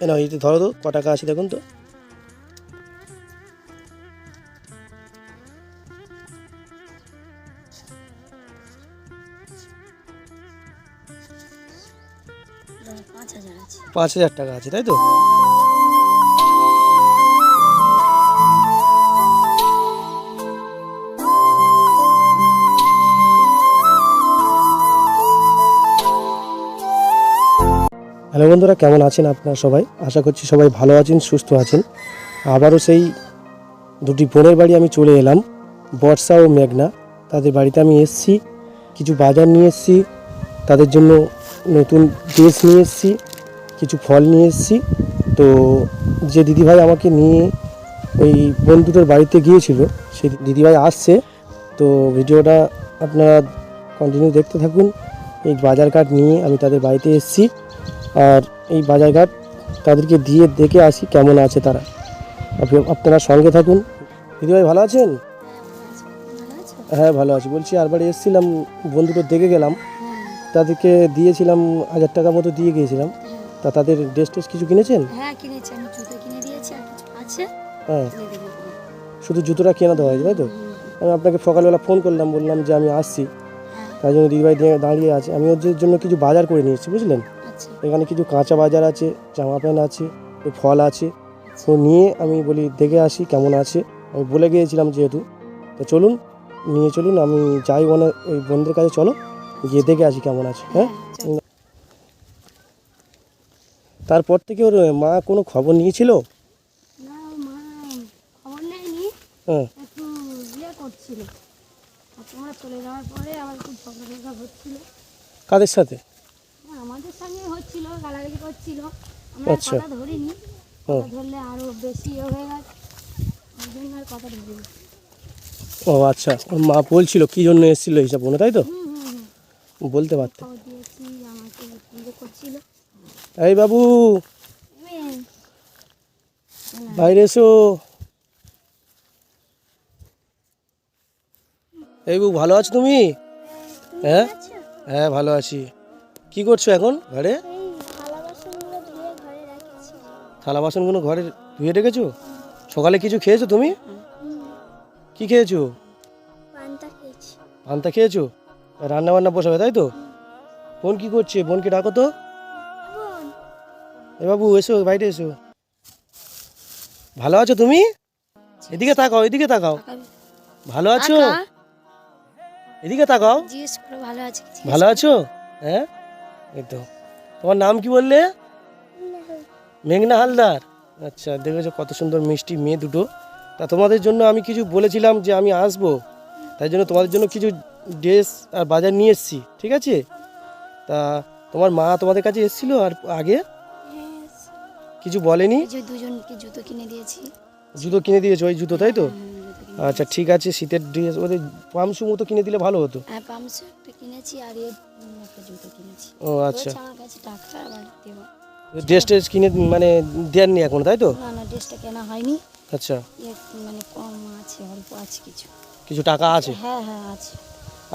না এই ধরো তো ক টাকা আছে দেখুন তো। পাঁচ হাজার টাকা আছে তাই তো? বন্ধুরা, কেমন আছেন আপনারা সবাই? আশা করছি সবাই ভালো আছেন, সুস্থ আছেন। আবারও সেই দুটি বোনের বাড়ি আমি চলে এলাম, বর্ষা ও মেঘনা। তাদের বাড়িতে আমি এসেছি, কিছু বাজার নিয়ে এসেছি, তাদের জন্য নতুন ড্রেস নিয়ে এসেছি, কিছু ফল নিয়ে এসেছি। তো যে দিদিভাই আমাকে নিয়ে ওই বোন দুটোর বাড়িতে গিয়েছিল, সেই দিদিভাই আসছে। তো ভিডিওটা আপনারা কন্টিনিউ দেখতে থাকুন। এই বাজারঘাট নিয়ে আমি তাদের বাড়িতে এসেছি। আর এই বাজারঘাট তাদেরকে দিয়ে দেখে আসি কেমন আছে তারা। আপনি- আপনারা সঙ্গে থাকুন। দিদিভাই ভালো আছেন? হ্যাঁ ভালো আছি। বলছি আরবার এসেছিলাম বন্ধুটো দেখে গেলাম। তাদেরকে দিয়েছিলাম হাজার টাকা মতো দিয়ে গিয়েছিলাম। তা তাদের ড্রেস টেস কিছু কিনেছেন? হ্যাঁ কিনেছি। আমি জুতো কিনে দিয়েছি আর কিছু আছে। হ্যাঁ। শুধু জুতোটা কেনা দেওয়া হয়েছে তাই তো? আমি আপনাকে সকালবেলা ফোন করলাম বললাম যে আমি আসছি। হ্যাঁ। তাই জন্য দিদিভাই দাঁড়িয়ে আছে। আমি ওর জন্য কিছু বাজার করে নিয়েছি বুঝলেন? এখানে কিছু কাঁচা বাজার আছে জামা প্যান্ট আছে ফল আছে। তো নিয়ে আমি বলি দেখে আসি কেমন আছে? আমি বলে গিয়েছিলাম যেহেতু। তো চলুন নিয়ে চলুন আমি যাই ওখানে ওই বন্ধুর কাছে চলো গিয়ে দেখে আসি কেমন আছে হ্যাঁ? তারপর থেকে ওর মা কোনো খবর নিয়েছিল? হ্যাঁ। ইয়ে গালাগালি করছিল। আমরা আচ্ছা। কথা ধরিনি। হুম। কথা ধরলে আরও বেশি ইয়ে হয়ে গেছে। ওই জন্য আর কথা ধরিনি। ও আচ্ছা। ওর মা বলছিল কি জন্য এসেছিল এইসব মনে তাই তো? হুম হুম হুম। বলতে পারতে। খবর দিয়েছি আমাকে করছিল। এই বাবু। এমন বাইরে এসো। এই বাবু ভালো আছো তুমি? হ্যাঁ? হ্যাঁ ভালো আছি। কি করছ এখন ঘরে? এই থালা বাসনগুলো ঘরে ধুয়ে রেখেছো? সকালে কিছু খেয়েছো তুমি? কি খেয়েছো? পান্তা খেয়েছো। রান্না বান্না বসাবে তাই তো? বোন কি করছে? বোনকে ডাকো তো। এ বাবু এসো বাইরে এসো। ভালো আছো তুমি? এদিকে তাকাও এদিকে তাকাও। ভালো আছো? এদিকে তাকাও। ভালো ভালো আছো? হ্যাঁ? এই তো। তোমার নাম কি বললে? মেঘনা হালদার। আচ্ছা দেখেছ কত সুন্দর মিষ্টি মেয়ে দুটো। তা তোমাদের জন্য আমি কিছু বলেছিলাম যে আমি আসব। তাই জন্য তোমাদের জন্য কিছু ড্রেস আর বাজার নিয়ে এসেছি ঠিক আছে? তা তোমার মা তোমাদের কাছে এসেছিল আর আগে? কিছু বলেনি? দুজনকে জুতো কিনে দিয়েছি। জুতো কিনে দিয়েছ ওই জুতো তাই তো? আচ্ছা ঠিক আছে শীতের ড্রেস ওদের পামসু মতো কিনে দিলে ভালো হতো। হ্যাঁ পামসু একটা কিনেছি আর একটা জুতো কিনেছি। ও আচ্ছা। আমার কাছে টাকা আবার দেবো ড্রেস ট্রেস কিনে মানে দেননি এখন তাই তো? না না ড্রেসটা কেনা হয়নি। আচ্ছা। মানে কম আছে অল্প আছে কিছু। কিছু টাকা আছে? হ্যাঁ হ্যাঁ আছে।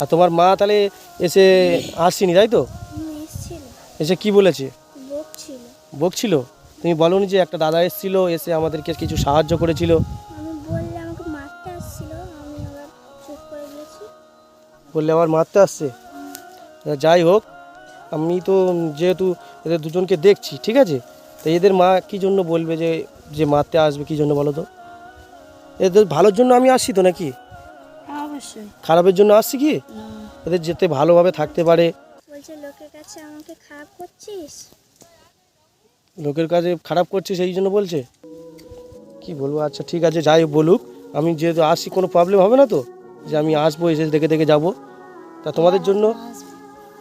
আর তোমার মা তাহলে এসে আসছিনি তাই তো? এসে কি বলেছে? বকছিল? তুমি বলনি যে একটা দাদা এসেছিল এসে আমাদেরকে কিছু সাহায্য করেছিল? আমি বললে আমাকে মারতে আসছিল। আমি আবার চুপ করে দিয়েছি বললে আবার মারতে আসছে? যাই হোক আমি তো যেহেতু এদের দুজনকে দেখছি ঠিক আছে? তো এদের মা কি জন্য বলবে যে যে মারতে আসবে কি জন্য বলো তো? এদের ভালোর জন্য আমি আসছি তো নাকি? হ্যাঁ খারাপের জন্য আসছি কি? এদের যেতে ভালোভাবে থাকতে পারে। লোকের কাছে আমাকে খারাপ করছিস? লোকের কাছে খারাপ করছে সেই জন্য বলছে। কি বলব? আচ্ছা ঠিক আছে যাই হোক বলুক। আমি যেহেতু আসছি কোনো প্রবলেম হবে না তো? যে আমি আসব এসে দেখে দেখে যাব। তা তোমাদের জন্য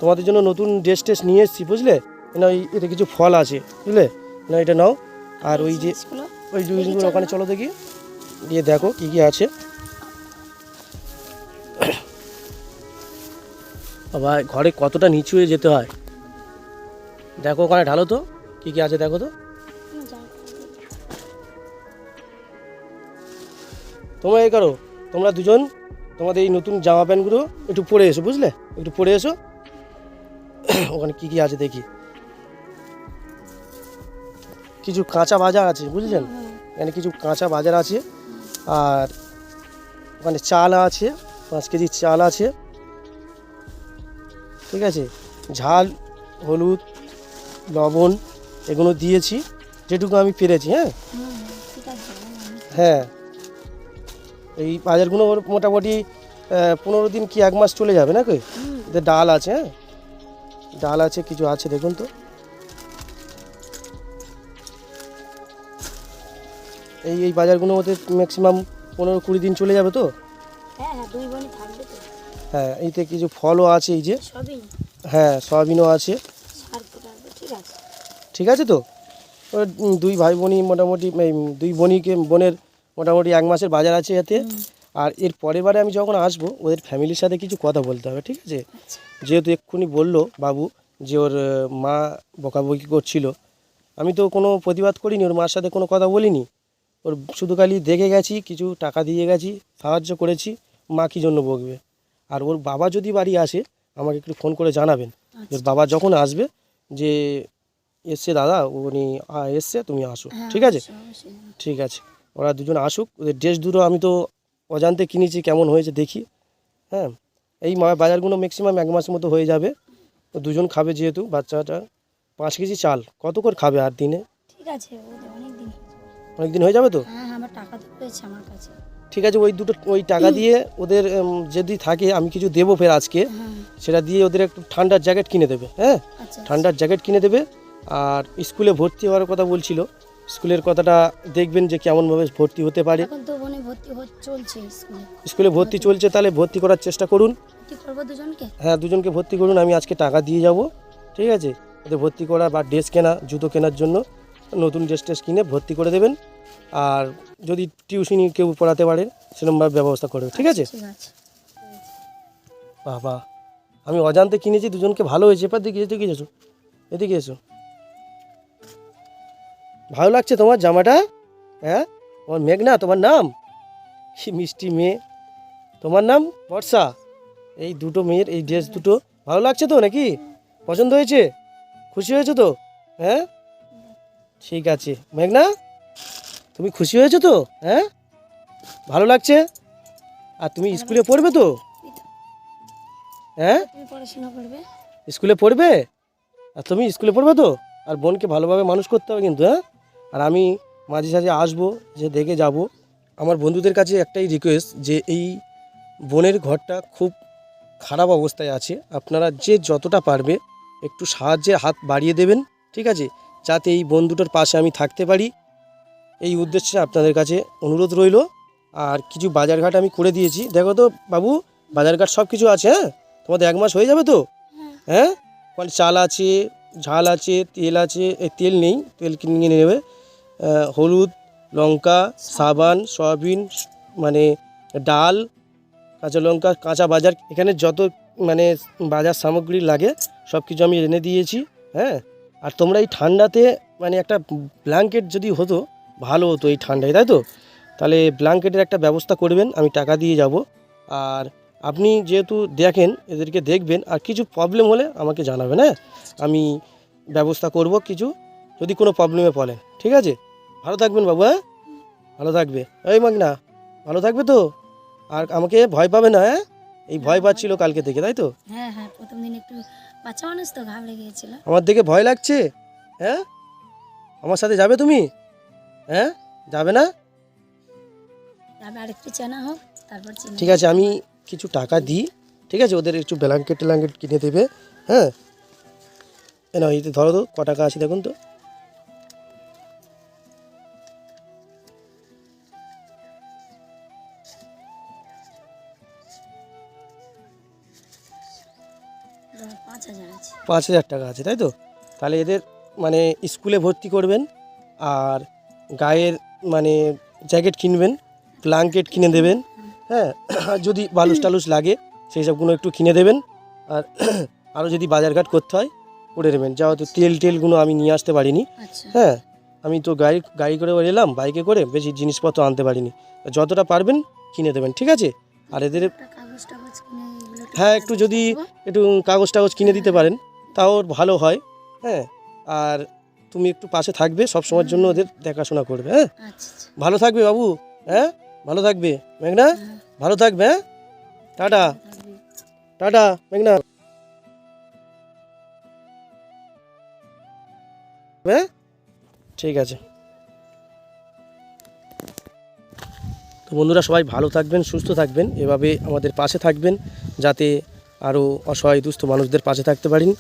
তোমাদের জন্য নতুন ড্রেস টেস নিয়ে এসেছি বুঝলে? না এই এতে কিছু ফল আছে বুঝলে? না এটা নাও। আর ওই যে ওই জিনিসগুলো ওখানে চলো দেখি। দিয়ে দেখো কি কি আছে। বাবা ঘরে কতটা নিচু হয়ে যেতে হয়? দেখো ওখানে ঢালো তো। কি কি আছে দেখো তো। তোমরা এই করো তোমরা দুজন তোমাদের এই নতুন জামা প্যান্টগুলো একটু পরে এসো বুঝলে? একটু পরে এসো। ওখানে কি কি আছে দেখি। কিছু কাঁচা বাজার আছে বুঝলেন? এখানে কিছু কাঁচা বাজার আছে আর ওখানে চাল আছে পাঁচ কেজি চাল আছে। ঠিক আছে? ঝাল হলুদ লবণ এগুলো দিয়েছি যেটুকু আমি পেরেছি হ্যাঁ? হ্যাঁ। এই বাজারগুলো মোটামুটি পনেরো দিন কি এক মাস চলে যাবে নাকি? ডাল আছে হ্যাঁ? ডাল আছে কিছু আছে দেখুন তো। এই এই বাজারগুলো ওদের ম্যাক্সিমাম পনেরো কুড়ি দিন চলে যাবে তো? হ্যাঁ হ্যাঁ তো। হ্যাঁ এইতে কিছু ফলও আছে এই যে। হ্যাঁ সয়াবিনও আছে। ঠিক আছে। তো? দুই ভাই বোনই মোটামুটি দুই বোনইকে বোনের মোটামুটি এক মাসের বাজার আছে এতে। আর এর পরের বারে আমি যখন আসব ওদের ফ্যামিলির সাথে কিছু কথা বলতে হবে ঠিক আছে? আচ্ছা যেহেতু এক্ষুনি বলল বাবু যে ওর মা বকাবকি করছিল আমি তো কোনো প্রতিবাদ করিনি ওর মার সাথে কোনো কথা বলিনি। ওর শুধু খালি দেখে গেছি কিছু টাকা দিয়ে গেছি সাহায্য করেছি মা কী জন্য বকবে? আর ওর বাবা যদি বাড়ি আসে আমাকে একটু ফোন করে জানাবেন। ওর বাবা যখন আসবে যে এসছে দাদা উনি এসছে তুমি আসো হ্যাঁ, ঠিক আছে। ঠিক আছে। ওরা দুজন আসুক ওদের ড্রেস দুটো আমি তো অজান্তে কিনেছি কেমন হয়েছে দেখি। হ্যাঁ এই মা- বাজারগুলো ম্যাক্সিমাম এক মাস মতো হয়ে যাবে। তো দুজন খাবে যেহেতু বাচ্চাটা। পাঁচ কেজি চাল কত করে খাবে আর দিনে? ঠিক আছে অনেক দিন। হয়ে যাবে তো? হ্যাঁ হ্যাঁ, ঠিক আছে ওই দুটো ওই টাকা দিয়ে ওদের যদি থাকে আমি কিছু দেবো ফের আজকে। হ্যাঁ সেটা দিয়ে ওদের একটু ঠান্ডার জ্যাকেট কিনে দেবে হ্যাঁ? আচ্ছা ঠান্ডার জ্যাকেট কিনে দেবে। আর স্কুলে ভর্তি হওয়ার কথা বলছিল। স্কুলের কথাটা দেখবেন যে কেমনভাবে ভর্তি হতে পারে। ভর্তি চলছে স্কুলে। স্কুলে ভর্তি চলছে তাহলে ভর্তি করার চেষ্টা করুন। ভর্তি করব দুজনকে? হ্যাঁ দুজনকে ভর্তি করুন আমি আজকে টাকা দিয়ে যাব ঠিক আছে? ওদের ভর্তি করা বা ড্রেস কেনা জুতো কেনার জন্য নতুন ড্রেস টেস কিনে ভর্তি করে দেবেন। আর যদি টিউশনি কেউ পড়াতে পারে সেরকমভাবে ব্যবস্থা করবে ঠিক আছে? ঠিক আছে। বাবা আমি অজান্তে কিনেছি দুজনকে ভালো হয়েছে। এবার দিকে এদিকে এসো এদিকে এসো। ভালো লাগছে তোমার জামাটা? হ্যাঁ? তোমার মেঘনা তোমার নাম? কি মিষ্টি মেয়ে। তোমার নাম? বর্ষা। এই দুটো মেয়ের এই ড্রেস দুটো ভালো লাগছে তো নাকি? পছন্দ হয়েছে? খুশি হয়েছো তো? হ্যাঁ? ঠিক আছে। মেঘনা তুমি খুশি হয়েছো তো? হ্যাঁ? ভালো লাগছে? আর তুমি স্কুলে পড়বে তো? হ্যাঁ? স্কুলে পড়বে? আর তুমি স্কুলে পড়বে তো? আর বোনকে ভালোভাবে মানুষ করতে হবে কিন্তু হ্যাঁ? আর আমি মাঝে সাঝে আসব যে দেখে যাব। আমার বন্ধুদের কাছে একটাই রিকোয়েস্ট যে এই বোনের ঘরটা খুব খারাপ অবস্থায় আছে। আপনারা যে যতটা পারবে একটু সাহায্যের হাত বাড়িয়ে দেবেন ঠিক আছে? যাতে এই বন্ধুটার পাশে আমি থাকতে পারি। এই উদ্দেশ্যে আপনাদের কাছে অনুরোধ রইল। আর কিছু বাজারঘাট আমি করে দিয়েছি। দেখো তো বাবু বাজারঘাট সব কিছু আছে হ্যাঁ? তোমাদের এক মাস হয়ে যাবে তো? হ্যাঁ। ওখানে চাল আছে ঝাল আছে তেল আছে এই তেল নেই তেল কিনে নিয়ে নেবে। হলুদ লঙ্কা, সাবান, সয়াবিন মানে ডাল, কাঁচা লঙ্কা, কাঁচা বাজার, এখানে যত মানে বাজার সামগ্রী লাগে সব কিছু আমি এনে দিয়েছি হ্যাঁ? আর তোমরা এই ঠান্ডাতে মানে একটা ব্ল্যাঙ্কেট যদি হতো, ভালো হতো এই ঠান্ডায়, তাই তো? তাহলে ব্ল্যাঙ্কেটের একটা ব্যবস্থা করবেন, আমি টাকা দিয়ে যাব। আর আপনি যেহেতু দেখেন, এদেরকে দেখবেন, আর কিছু প্রবলেম হলে আমাকে জানাবেন হ্যাঁ? আমি ব্যবস্থা করব কিছু, যদি কোনো প্রবলেমে পড়েন ঠিক আছে? ভালো থাকবেন বাবু হ্যাঁ? ভালো থাকবে। এই মাগনা ভালো থাকবে তো? আর আমাকে ভয় পাবে না হ্যাঁ? এই ভয় পাচ্ছিল কালকে থেকে তাই তো? হ্যাঁ হ্যাঁ প্রথম দিন একটু বাচ্চা মানুষ তো ঘাম লেগে গেছিল আমার দেখে ভয় লাগছে হ্যাঁ? আমার সাথে যাবে তুমি? হ্যাঁ? যাবে না? আমি আরেকটু চেনা হোক তারপর ঠিক আছে আমি কিছু টাকা দিই ঠিক আছে? ওদের একটু ব্ল্যাঙ্কেট ট্যাঙ্কেট কিনে দেবে হ্যাঁ? এ না এই ধরো তো ক টাকা আছে দেখুন তো। পাঁচ হাজার টাকা আছে তাই তো? তাহলে এদের মানে স্কুলে ভর্তি করবেন আর গায়ের মানে জ্যাকেট কিনবেন ব্ল্যাঙ্কেট কিনে দেবেন হ্যাঁ? আর যদি বালুস টালুস লাগে সেই সবগুলো একটু কিনে দেবেন আর আরও যদি বাজারঘাট করতে হয় করে দেবেন যা হয়তো তেল টেলগুলো আমি নিয়ে আসতে পারিনি আচ্ছা। হ্যাঁ? আমি তো গাড়ি গাড়ি করে এলাম বাইকে করে বেশি জিনিসপত্র আনতে পারিনি। যতটা পারবেন কিনে দেবেন ঠিক আছে? আর এদের হ্যাঁ একটু যদি একটু কাগজ টাগজ কিনে দিতে পারেন। তাও ভালো হয় হ্যাঁ? আর তুমি একটু পাশে থাকবে সব সময়ের জন্য ওদের দেখাশোনা করবে হ্যাঁ? আচ্ছা আচ্ছা। ভালো থাকবে বাবু হ্যাঁ? ভালো থাকবে। মেঘনা ভালো থাকবে হ্যাঁ? টাটা। টাটা মেঘনা। হ্যাঁ? ঠিক আছে। তো বন্ধুরা সবাই ভালো থাকবেন সুস্থ থাকবেন এভাবে আমাদের পাশে থাকবেন যাতে আরও অসহায় দুস্থ মানুষদের পাশে থাকতে পারেন।